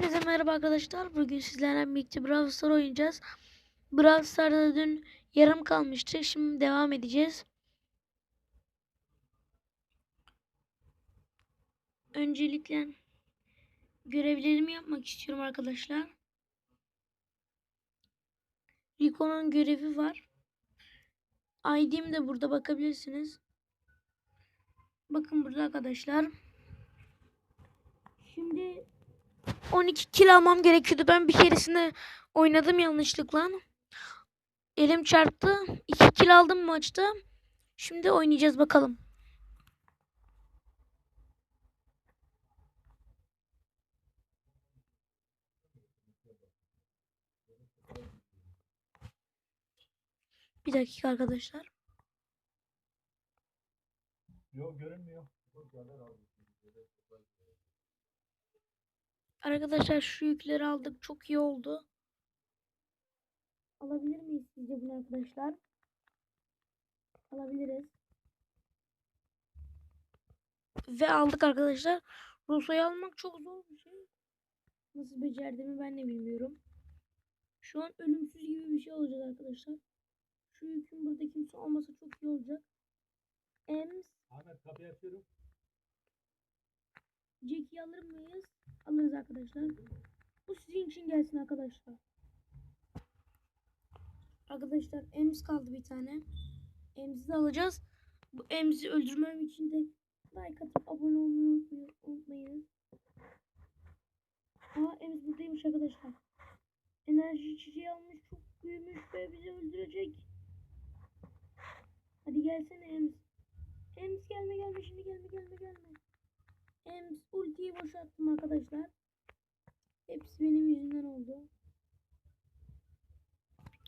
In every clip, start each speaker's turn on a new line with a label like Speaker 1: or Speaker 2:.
Speaker 1: Hepinize merhaba arkadaşlar. Bugün sizlerle birlikte Brawl Stars oynayacağız. Brawl Stars'da dün yarım kalmıştı. Şimdi devam edeceğiz. Öncelikle görevlerimi yapmak istiyorum arkadaşlar. Rico'nun görevi var. ID'm de burada bakabilirsiniz. Bakın burada arkadaşlar. Şimdi 12 kill almam gerekiyordu. Ben bir keresinde oynadım yanlışlıkla. Elim çarptı. 2 kill aldım maçta. Şimdi oynayacağız bakalım. Bir dakika arkadaşlar.
Speaker 2: Yok görünmüyor.
Speaker 1: Arkadaşlar şu yükleri aldık. Çok iyi oldu. Alabilir miyiz sizce bunu arkadaşlar? Alabiliriz. Ve aldık arkadaşlar. Rusya'yı almak çok zor bir şey. Nasıl becerdiğimi ben de bilmiyorum. Şu an ölümsüz gibi bir şey olacak arkadaşlar. Şu yükün burada kimse olmasa çok iyi olacak. Ems,
Speaker 2: Ahmet kapıyı açıyorum.
Speaker 1: Jack'i alır mıyız? Alırız arkadaşlar. Bu sizin için gelsin arkadaşlar. Arkadaşlar Ems kaldı bir tane. Ems'i de alacağız. Bu Ems'i öldürmem için de like atıp abone olmayı unutmayın-. Aa Ems buradaymış arkadaşlar. Enerji içeceği almış çok büyümüş ve bizi öldürecek. Hadi gelsene Ems. Ems gelme gelme şimdi gelme gelme gelme. Ems ultiyi boşalttım arkadaşlar. Hepsi benim yüzümden oldu.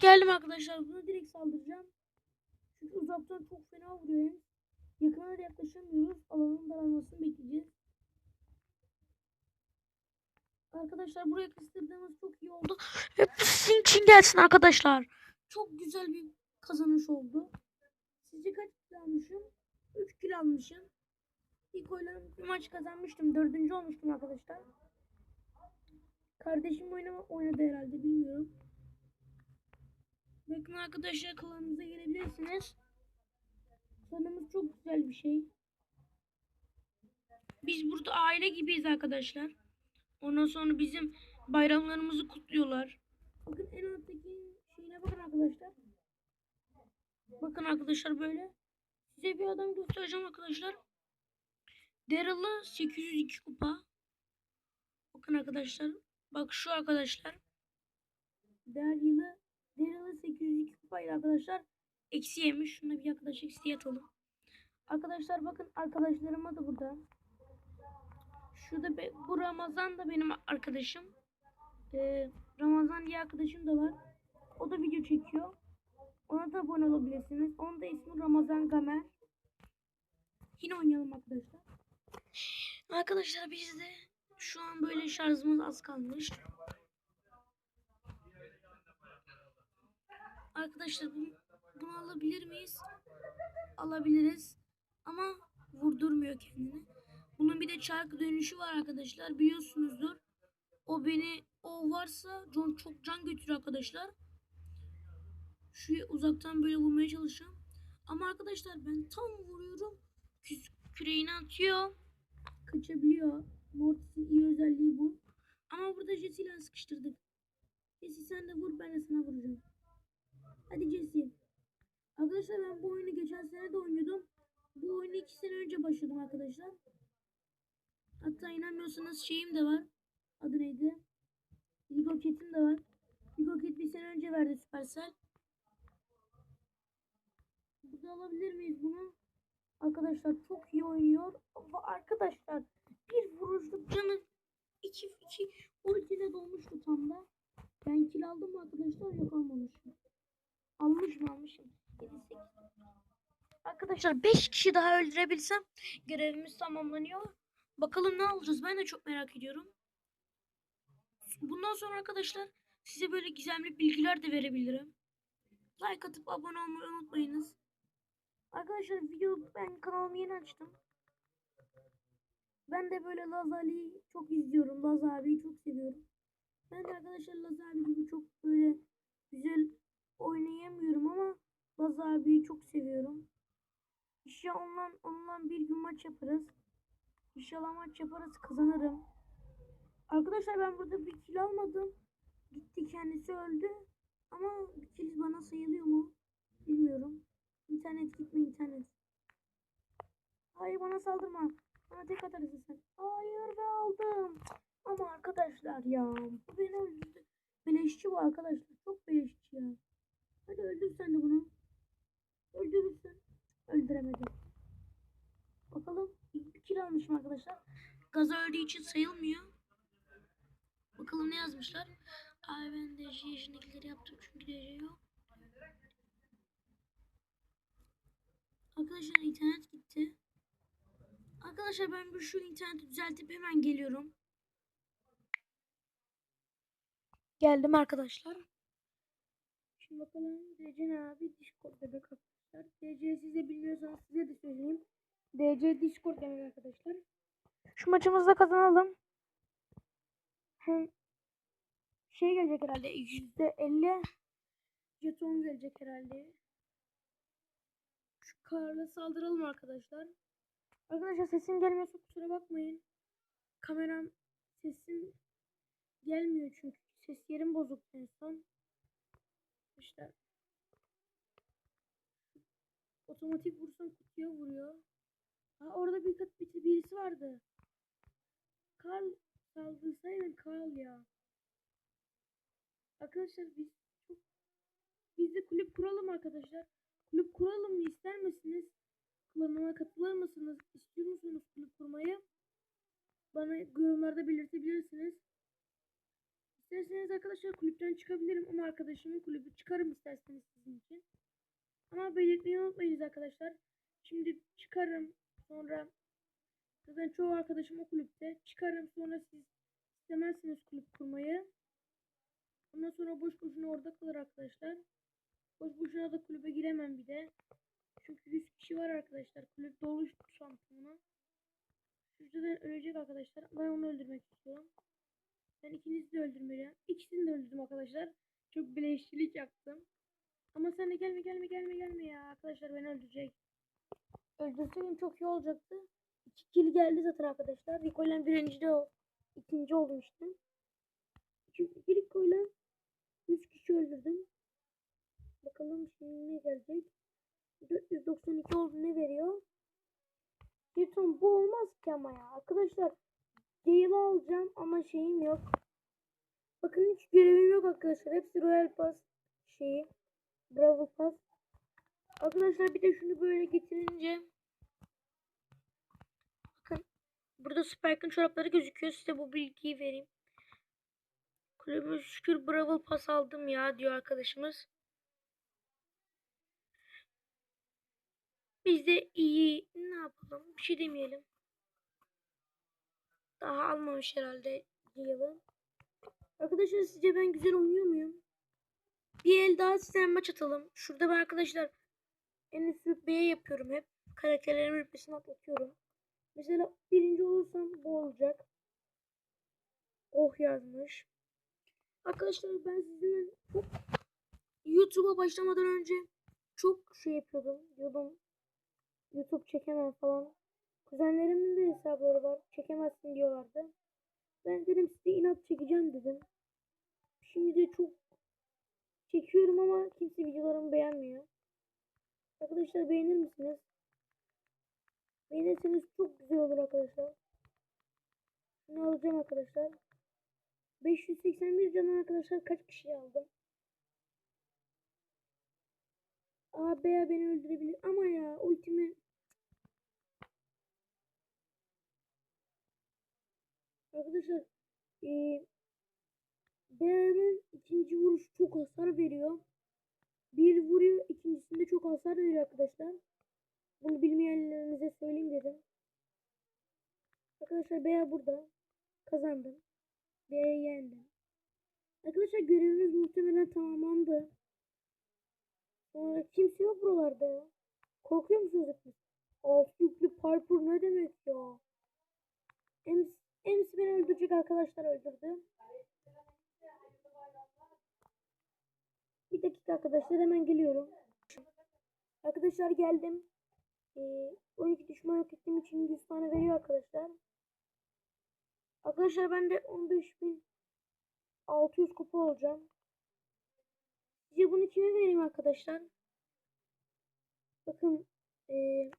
Speaker 1: Geldim arkadaşlar. Buna direkt saldıracağım. Çünkü uzaktan çok fena vuruyor. Yakına da yaklaşamıyoruz. Alanın daralmasını bekleyeceğiz. Arkadaşlar buraya kıstırdığımız çok iyi oldu. Bu sizin için gelsin arkadaşlar. Çok güzel bir kazanış oldu. Sizce kaç kilo almışım? 3 kilo almışım. İlk oyla bir maç kazanmıştım. Dördüncü olmuştum arkadaşlar. Kardeşim oynama, oynadı herhalde bilmiyorum. Bakın arkadaşlar klanımıza gelebilirsiniz. Klanımız çok güzel bir şey. Biz burada aile gibiyiz arkadaşlar. Ondan sonra bizim bayramlarımızı kutluyorlar. Bakın en alttaki şeyine bakın arkadaşlar. Bakın arkadaşlar böyle. Size bir adam göstereceğim arkadaşlar. Daryl'ı 802 kupa. Bakın arkadaşlar. Bak şu arkadaşlar. Daryl'ı Daryl'ı 802 kupayla arkadaşlar. Eksi yemiş. Şuna bir arkadaş eksi atalım. Arkadaşlar bakın arkadaşlarıma da burada. Şurada be, bu Ramazan da benim arkadaşım. Ee, Ramazan diye arkadaşım da var. O da video çekiyor. Ona da abone olabilirsiniz. Onun da ismi Ramazan Gamer. Yine oynayalım arkadaşlar. Arkadaşlar biz de şu an böyle şarjımız az kalmış. Arkadaşlar bunu, bunu alabilir miyiz? Alabiliriz. Ama vurdurmuyor kendini. Bunun bir de çark dönüşü var arkadaşlar. Biliyorsunuzdur. O beni o varsa John çok can götürüyor arkadaşlar. Şu uzaktan böyle vurmaya çalışacağım. Ama arkadaşlar ben tam vuruyorum. Küs, küreğini atıyor. Kaçabiliyor. Mortis'in iyi özelliği bu. Ama burada Jesse ile sıkıştırdık. Jesse sen de vur ben de sana vuracağım. Hadi Jesse. Arkadaşlar ben bu oyunu geçen sene de oynuyordum. Bu oyunu iki sene önce başladım arkadaşlar. Hatta inanmıyorsanız şeyim de var. Adı neydi? Ligo Kit'im de var. Ligo Kit bir sene önce verdi Supercell. Burada alabilir miyiz bunu? Arkadaşlar çok iyi oynuyor. Ama arkadaşlar bir vuruşluk canı 2 2 ultiyle dolmuştu tam da. Ben kill aldım mı arkadaşlar? Yok almamışım. Almışım almışım. 7 8. Arkadaşlar 5 kişi daha öldürebilsem görevimiz tamamlanıyor. Bakalım ne alacağız ben de çok merak ediyorum. Bundan sonra arkadaşlar size böyle gizemli bilgiler de verebilirim. Like atıp abone olmayı unutmayınız. Arkadaşlar video ben kanalımı yeni açtım. Ben de böyle Laz Ali'yi çok izliyorum. Laz abiyi çok seviyorum. Ben de arkadaşlar Laz abi gibi çok böyle güzel oynayamıyorum ama Laz abiyi çok seviyorum. İnşallah ondan, ondan bir gün maç yaparız. İnşallah maç yaparız kazanırım. Arkadaşlar ben burada bir kill almadım. Gitti kendisi öldü. Ama kill bana sayılıyor mu? Bilmiyorum. İnternet gitme internet. Hayır bana saldırma. Bana tek atarsın sen. Hayır ve aldım. Ama arkadaşlar ya. Bu beni öldürdü. Beleşçi bu arkadaşlar. Çok beleşçi ya. Hadi öldür sen de bunu. Öldürürsün. Öldüremedim. Bakalım bir kill almışım arkadaşlar. Gaza öldüğü için sayılmıyor. Bakalım ne yazmışlar. Abi ben DC yaşındakileri yaptım çünkü DC yok. Arkadaşlar internet gitti. Arkadaşlar ben bir şu interneti düzeltip hemen geliyorum. Geldim arkadaşlar. Şimdi bakalım ne abi? Discord demek arkadaşlar. DC size bilmiyorsanız size de söyleyeyim. DC Discord demek arkadaşlar. Şu maçımızda kazanalım. Şey gelecek herhalde. %50 jeton gelecek herhalde. Karla saldıralım arkadaşlar. Arkadaşlar sesim gelmiyorsa kusura bakmayın. Kameram sesim gelmiyor çünkü. Ses yerim bozuk en son. İşte otomatik vursam kutuya vuruyor. Ha orada bir kat bir, birisi vardı. Karl saldırsaydın Karl ya. Arkadaşlar biz çok biz de kulüp kuralım arkadaşlar. Kulüp kuralım mı ister misiniz? Klanıma katılır mısınız? İstiyor musunuz kulüp kurmayı? Bana yorumlarda belirtebilirsiniz. İsterseniz arkadaşlar kulüpten çıkabilirim ama arkadaşımın kulübü çıkarım isterseniz sizin için. Ama belirtmeyi unutmayınız arkadaşlar. Şimdi çıkarım sonra zaten çoğu arkadaşım o kulüpte. Çıkarım sonra siz istemezsiniz kulüp kurmayı. Ondan sonra boş boşuna orada kalır arkadaşlar. Boş boşuna da kulübe giremem bir de. Çünkü 100 kişi var arkadaşlar. Kulüp dolu şampiyonu. Şurada ölecek arkadaşlar. Ben onu öldürmek istiyorum. Ben ikinizi de öldürmeliyim. İkisini de öldürdüm arkadaşlar. Çok bileşçilik yaptım. Ama sen de gelme gelme gelme gelme ya. Arkadaşlar beni öldürecek. Öldürseydim çok iyi olacaktı. İki kill geldi zaten arkadaşlar. Rico'yla birinci de o. ikinci işte. Çünkü Rico'yla 100 kişi öldürdüm. Bakalım şimdi ne gelecek. 492 oldu ne veriyor? Jeton bu olmaz ki ama ya. Arkadaşlar Gale'ı alacağım ama şeyim yok. Bakın hiç görevim yok arkadaşlar. Hepsi Royal Pass şeyi. Bravo Pass. Arkadaşlar bir de şunu böyle getirince bakın burada Spike'ın çorapları gözüküyor. Size bu bilgiyi vereyim. Kulübümüz şükür Bravo Pass aldım ya diyor arkadaşımız. Biz de iyi ne yapalım bir şey demeyelim. Daha almamış herhalde yılı. Arkadaşlar sizce ben güzel oynuyor muyum? Bir el daha size maç atalım. Şurada ben arkadaşlar en üst rütbeye yapıyorum hep. Karakterlerimin rütbesini atlatıyorum. Mesela birinci olursam bu olacak. Oh yazmış. Arkadaşlar ben sizinle çok YouTube'a başlamadan önce çok şey yapıyordum. Diyordum YouTube çekemem falan. Kuzenlerimin de hesapları var. Çekemezsin diyorlardı. Ben dedim size inat çekeceğim dedim. Şimdi de çok çekiyorum ama kimse videolarımı beğenmiyor. Arkadaşlar beğenir misiniz? Beğenirseniz çok güzel olur arkadaşlar. Şunu alacağım arkadaşlar. 581 canım arkadaşlar kaç kişi aldım? A veya beni öldürebilir ama ya ultimi Arkadaşlar e, Bea'nın ikinci vuruş çok hasar veriyor. Bir vuruyor ikincisinde çok hasar veriyor arkadaşlar. Bunu bilmeyenlerinize söyleyeyim dedim. Arkadaşlar Bea burada. Kazandım. Bea'yı yendim. Arkadaşlar görevimiz muhtemelen tamamlandı. Aa, kimse yok buralarda ya. Korkuyor musunuz hepiniz? Altı yüklü Piper ne demek ya? Ems, Ems beni öldürecek arkadaşlar öldürdü. Bir dakika arkadaşlar hemen geliyorum. Arkadaşlar geldim. Ee, 12 düşman yok ettiğim için 100 tane veriyor arkadaşlar. Arkadaşlar ben de 15.600 kupa olacağım. Sizce bunu kime vereyim arkadaşlar? Bakın ee,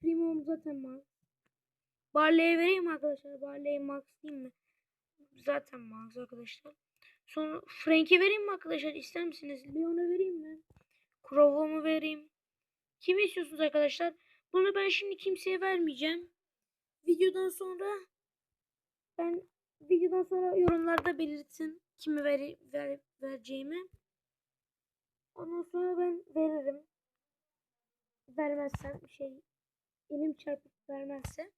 Speaker 1: Primum zaten max. Barley'e vereyim arkadaşlar. Barley'e max diyeyim mi? Zaten max arkadaşlar. Sonra Frank'e vereyim mi arkadaşlar? İster misiniz? Leon'a vereyim mi? Crow'a vereyim? Kimi istiyorsunuz arkadaşlar? Bunu ben şimdi kimseye vermeyeceğim. Videodan sonra ben videodan sonra yorumlarda belirtin kimi ver, ver, vereceğimi. Ondan sonra ben veririm. Vermezsem şey elim çarpıp vermezse.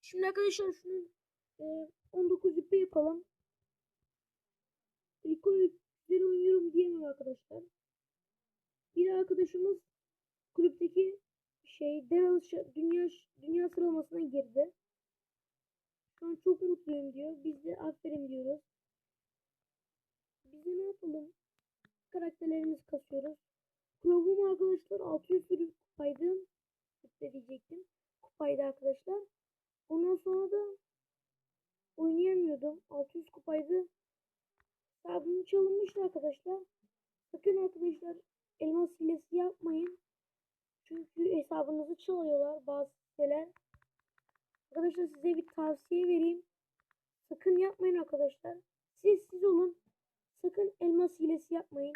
Speaker 1: Şimdi arkadaşlar şunun e, 19 ipi yapalım. Rico'yu güzel oynuyorum diyemem arkadaşlar. Bir arkadaşımız kulüpteki şey Ş- dünya dünya sıralamasına girdi. Şu an çok mutluyum diyor. Biz de aferin diyoruz. Biz de ne yapalım? Karakterlerimizi kasıyoruz. Crow'um arkadaşlar 600 sürü kupaydı. Kupaydı diyecektim. Kupaydı arkadaşlar. Ondan sonra da oynayamıyordum. 600 kupaydı. Hesabım çalınmıştı arkadaşlar. Sakın arkadaşlar elmas hilesi yapmayın. Çünkü hesabınızı çalıyorlar bazı siteler. Arkadaşlar size bir tavsiye vereyim. Sakın yapmayın arkadaşlar. Siz siz olun. Sakın elmas hilesi yapmayın.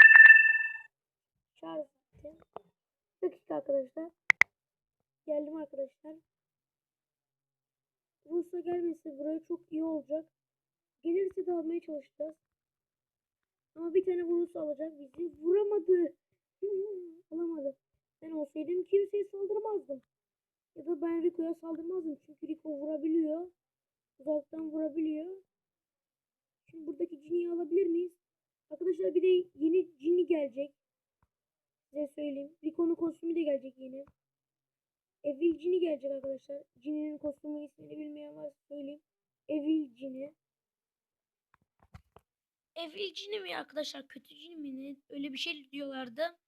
Speaker 1: Ettim. Bir dakika arkadaşlar. Geldim arkadaşlar. Rus'a gelmesi buraya çok iyi olacak. Gelirse de almaya çalışacağız. Ama bir tane Rus alacak bizi. Vuramadı. Alamadı. Ben olsaydım kimseye saldırmazdım. Ya da ben Rico'ya saldırmazdım. Çünkü Rico vurabiliyor. Uzaktan vurabiliyor. Şimdi buradaki Jinny'yi alabilir miyiz? Arkadaşlar bir de yeni Jinny gelecek. Size söyleyeyim. Rico'nun kostümü de gelecek yeni. Evil Jinny gelecek arkadaşlar. Jinny'nin kostümü ismini bilmeyen varsa söyleyeyim. Evil Jinny. Evil Jinny mi arkadaşlar? Kötü Jinny mi? ne? Öyle bir şey diyorlardı.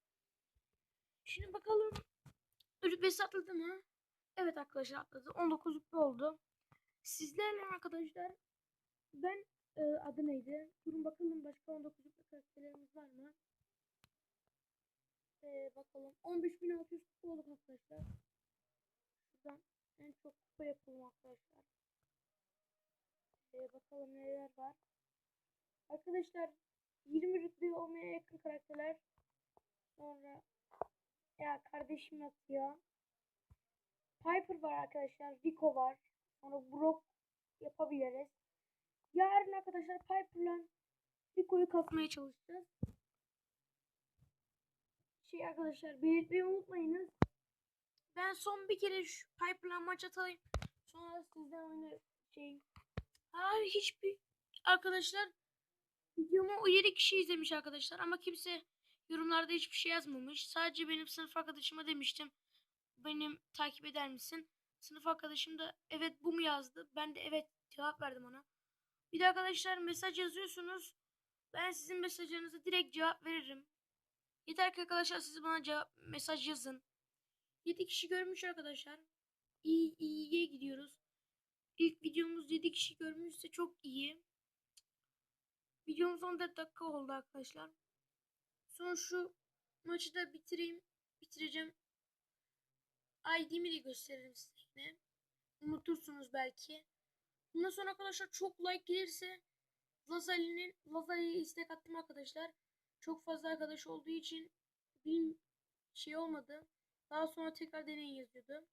Speaker 1: Şimdi bakalım. Rütbesi atladı mı? Evet arkadaşlar atladı. 19 rütbe oldu. Sizlerle arkadaşlar ben e, adı neydi? Durun bakalım başka 19 rütbe karakterlerimiz var mı? E, bakalım. 15.600 kupa olduk arkadaşlar. Şuradan en çok kupa yapalım arkadaşlar. E, bakalım neler var. Arkadaşlar 20 rütbe olmaya yakın karakterler. Sonra ya kardeşim yapıyor. Piper var arkadaşlar. Rico var. Sonra Brock yapabiliriz. Yarın arkadaşlar Piper'la Rico'yu kasmaya çalışacağız. Şey arkadaşlar belirtmeyi unutmayınız. Ben son bir kere şu Piper'la maç atayım. Sonra sizden oyunu şey. Hayır hiçbir arkadaşlar videomu o 7 kişi izlemiş arkadaşlar ama kimse yorumlarda hiçbir şey yazmamış. Sadece benim sınıf arkadaşıma demiştim. Benim takip eder misin? Sınıf arkadaşım da evet bu mu yazdı. Ben de evet cevap verdim ona. Bir de arkadaşlar mesaj yazıyorsunuz. Ben sizin mesajlarınıza direkt cevap veririm. Yeter ki arkadaşlar siz bana cevap mesaj yazın. 7 kişi görmüş arkadaşlar. İyi iyiye gidiyoruz. İlk videomuz 7 kişi görmüşse çok iyi. Videomuz 14 dakika oldu arkadaşlar. Sonra şu maçı da bitireyim. Bitireceğim. ID'mi de gösteririm size yine. Unutursunuz belki. Bundan sonra arkadaşlar çok like gelirse Lazali'nin Lazali'ye istek attım arkadaşlar. Çok fazla arkadaş olduğu için bir şey olmadı. Daha sonra tekrar deneyin yazıyordu.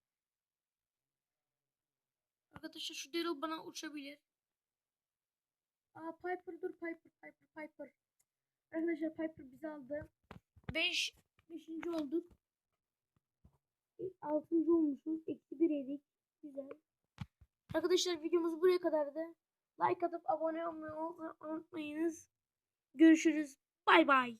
Speaker 1: Arkadaşlar şu Daryl bana uçabilir. Aa Piper dur Piper Piper Piper. Arkadaşlar Piper bizi aldı. 5 5. olduk. 6. olmuşuz. Eksi 1 yedik. Güzel. Arkadaşlar videomuz buraya kadardı. Like atıp abone olmayı unutmayınız. Görüşürüz. Bay bay.